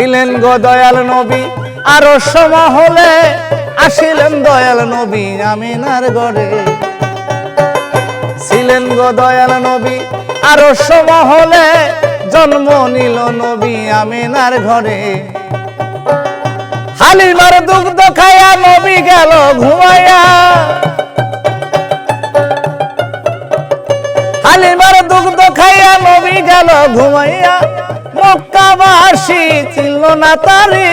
ছিলেন গো দয়াল নবী, আরও হলে আসিলেন দয়াল নবী আমিনার গড়ে। ছিলেন গো দয়াল নবী, আরও হলে জন্ম নিল নবী আমিনার ঘরে। হালিমার দুগ্ধ খায়া নবী গেল ঘুমাইয়া। হালিমার দুগ্ধ খাইয়া নবী গেল ঘুমাইয়া। মক্কাবাসী ছিল না তারি।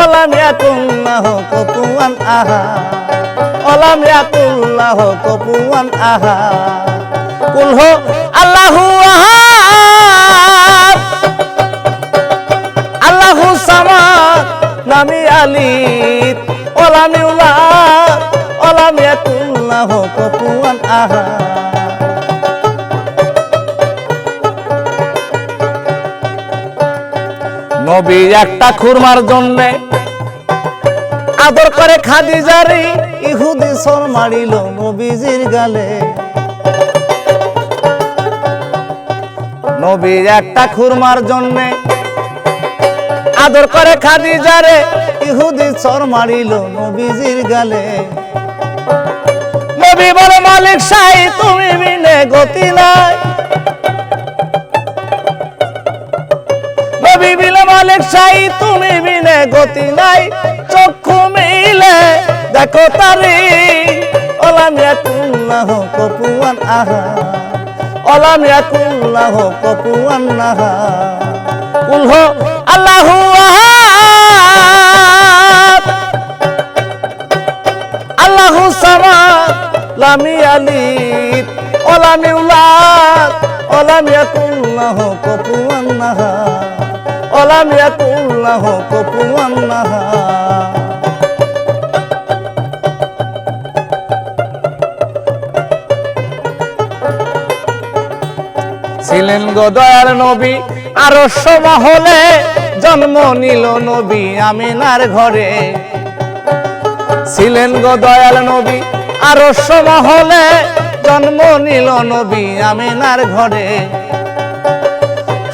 ওলামিয়া কুল্লাহ কপুয়ান, আহা। ওলামিয়া কুল্লাহ কপুয়ান, আহা। কুলহ আল্লাহু আহাদ। আল্লাহু সামাদ, নামি আলিত ওলামি উলাদ ওলামিয়া কুল্লাহ কপুয়ান, আহা। নবী একটা খুরমার জন্যে। আদর করে খাদিজারি ইহুদি সর মারিল নবীজির গালে। নবী একটা খুরমার জন্যে আদর করে খাদিজারে ইহুদি সর মারিল নবীজির গালে। নবী বলে, মালিক সাই, তুমি বিনে গতি নাই। মালিক সাই তুমি বিনে গতি নাই, চক্ষু মিলে দেখো তারি। ওলামিয়া কুল্লাহ কপুয়ান আহা। ওলামিয়া কুল্লাহ কপুয়ান নাহা কুলহ আল্লাহু আহাদ। আল্লাহু সামাদ লামি আলিদ। ওলামি উলাদ ওলামি আকুল্লাহ কপুয়ান ওলামি আকুল্লাহ কপুয়ান নাহা ছিলেন গো দয়ার নবী আরও মহলে জন্ম নিল নবী আমিনার ঘরে। ছিলেন গো দয়াল নবী আরও মহলে জন্ম নিল নবী আমিনার ঘরে।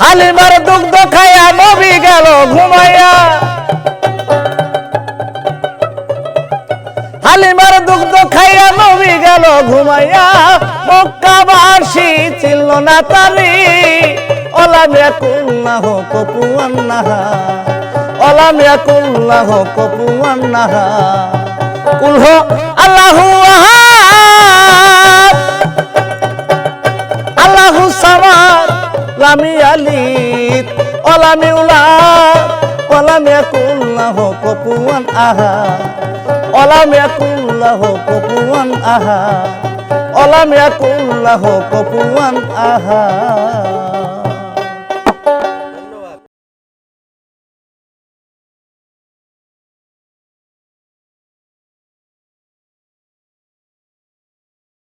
হালিমার দুগ্ধ খায়া নবী ঘুমাইয়া। হালিমার দুগ্ধ খাইয়া নবী গেল ঘুমাইয়া। মক্কাবাসী ছিল না তারি ওলামিয়া কুল্লাহ কপুয়ান নাহা ওলামিয়া কুল্লাহ কপুয়ান নাহা কুলহ আল্লাহু আহাদ। কুল্লাহ কপুয়ান আহা। অলাম ইয়াকুল্লাহ কপুয়ান আহা। অলাম ইয়াকুল্লাহ কপুয়ান আহা।